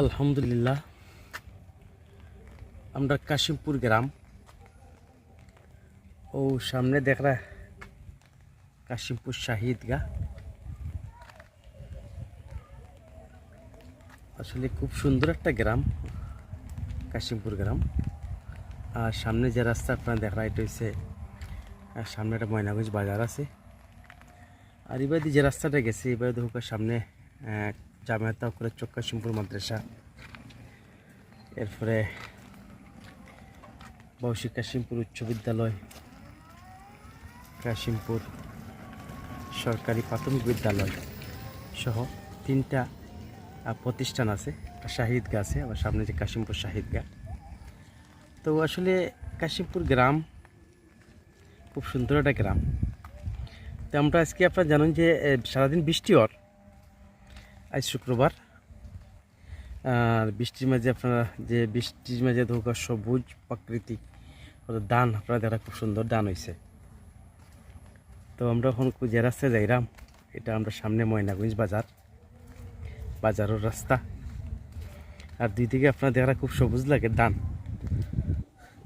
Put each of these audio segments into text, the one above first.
আলহামদুলিল্লাহ, আমরা কাশিমপুর গ্রাম। ও সামনে দেখরা কাশিমপুর শাহিদ গা। আসলে খুব সুন্দর একটা গ্রাম, কাশিমপুর গ্রাম। আর সামনে যে রাস্তা আপনারা দেখরা, এটা হচ্ছে আর সামনে একটা ময়নাগঞ্জ বাজার আছে। আর এবার যে রাস্তাটা গেছে, এবার দেখো সামনে আহ, জামায়াত করে চক্কাশিমপুর মাদ্রাসা। এরপরে বৌশি কাশিমপুর উচ্চ বিদ্যালয় কাশিমপুর সরকারি প্রাথমিক বিদ্যালয় সহ তিনটা প্রতিষ্ঠান আছে। শাহিদগা আছে আবার সামনে যে কাশিমপুর শাহিদগা। তো আসলে কাশিমপুর গ্রাম খুব সুন্দর একটা গ্রাম। তো আমরা আজকে আপনারা জানেন যে সারাদিন বৃষ্টি হওয়ার। আজ শুক্রবার। আর বৃষ্টির মাঝে আপনারা যে বৃষ্টির মাঝে ধোকা সবুজ প্রাকৃতিক দান আপনারা দেখা খুব সুন্দর দান হয়েছে তো আমরা এখন যে রাস্তায় যাইরাম। এটা আমরা সামনে ময়নাগঞ্জ বাজার, বাজারের রাস্তা। আর দুই দিকে আপনার দেখা খুব সবুজ লাগে দান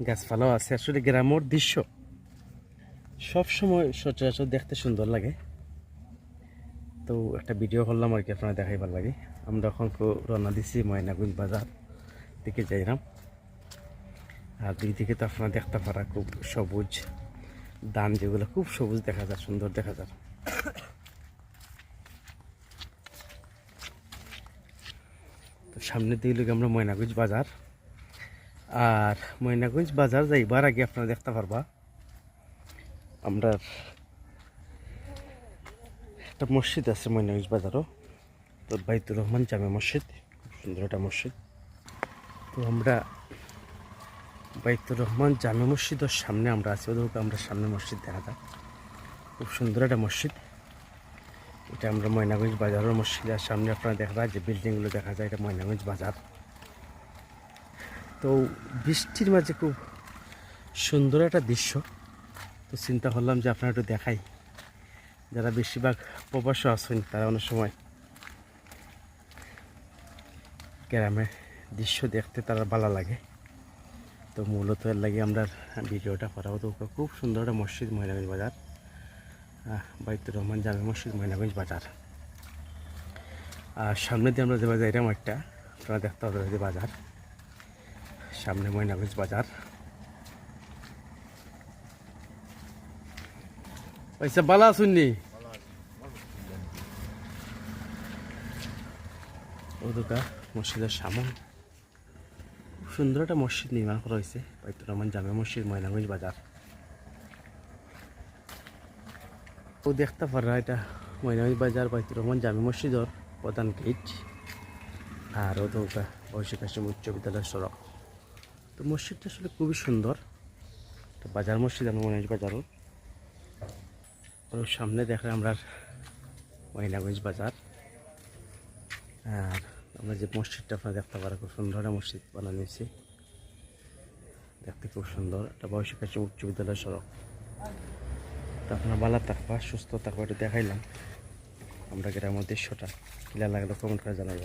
গাছপালাও আছে। আসলে গ্রামের দৃশ্য সবসময় সচরাচর দেখতে সুন্দর লাগে। তো একটা ভিডিও করলাম আর কি, আপনারা দেখাইবার লাগে। আমরা এখন রওনা দিছি ময়নাগুঞ্জ বাজার দিকে যাইলাম। আর দুই দিকে তো আপনারা দেখতে পারা খুব সবুজ ধান যেগুলো খুব সবুজ দেখা যায়, সুন্দর দেখা যায়। তো সামনে দিয়ে লোক আমরা ময়নাগুঞ্জ বাজার। আর ময়নাগুঞ্জ বাজার যাইবার আগে আপনারা দেখতে পারবা আমরা একটা মসজিদ আছে ময়নাগঞ্জ বাজারও। তো বাইতুর রহমান জামে মসজিদ, খুব সুন্দর একটা মসজিদ। তো আমরা বাইতুর রহমান জামে মসজিদের সামনে আমরা আছি, ওদের আমরা সামনে মসজিদ দেখা যায় খুব সুন্দর একটা মসজিদ। এটা আমরা ময়নাগঞ্জ বাজারের মসজিদ, আর সামনে আপনারা দেখা যায় যে বিল্ডিংগুলো দেখা যায়, এটা ময়নাগঞ্জ বাজার। তো বৃষ্টির মাঝে খুব সুন্দর একটা দৃশ্য। তো চিন্তা করলাম যে আপনারা একটু দেখাই। যারা বেশিরভাগ প্রবাস আসেন তারা অনেক সময় গ্রামের দৃশ্য দেখতে তারা ভালো লাগে। তো মূলত এর লাগে আমরা ভিডিওটা করা হতো খুব সুন্দর একটা মসজিদ, ময়নাগঞ্জ বাজার বাইতুর রহমান জামে মসজিদ, ময়নাগঞ্জ বাজার। আর সামনে দিয়ে আমরা যাবা যাইলাম একটা, আপনারা দেখতে হবে বাজার। সামনে ময়নাগঞ্জ বাজার। পয়সা বালা শুননি ওদুকা মসজিদের সামন। খুব সুন্দর একটা মসজিদ নির্মাণ করা হয়েছে। বাইতুর রহমান জামে মসজিদ ময়নাগঞ্জ বাজার। ও দেখতে পারা, এটা ময়নাগঞ্জ বাজার বাইতুর রহমান জামে মসজিদের প্রধান গেট। আর বৈশাখ কাশিম উচ্চ বিদ্যালয়ের সড়ক। তো মসজিদটা আসলে খুবই সুন্দর। বাজার মসজিদ আমার ময়নাগঞ্জ বাজারও। ওর সামনে দেখে আমরা মহিলাগঞ্জ বাজার। আর আমরা যে মসজিদটা আপনারা দেখতে পারেন, খুব সুন্দর একটা মসজিদ বানানো হয়েছে। দেখতে খুব সুন্দর, একটা বয়সের কাছে উচ্চ বিদ্যালয় সড়ক। তো আপনার ভালো থাকবা, সুস্থ থাকবা, এটা দেখাইলাম। আমরা গ্রামের দৃশ্যটা কিলা লাগল কমেন্ট করে জানাব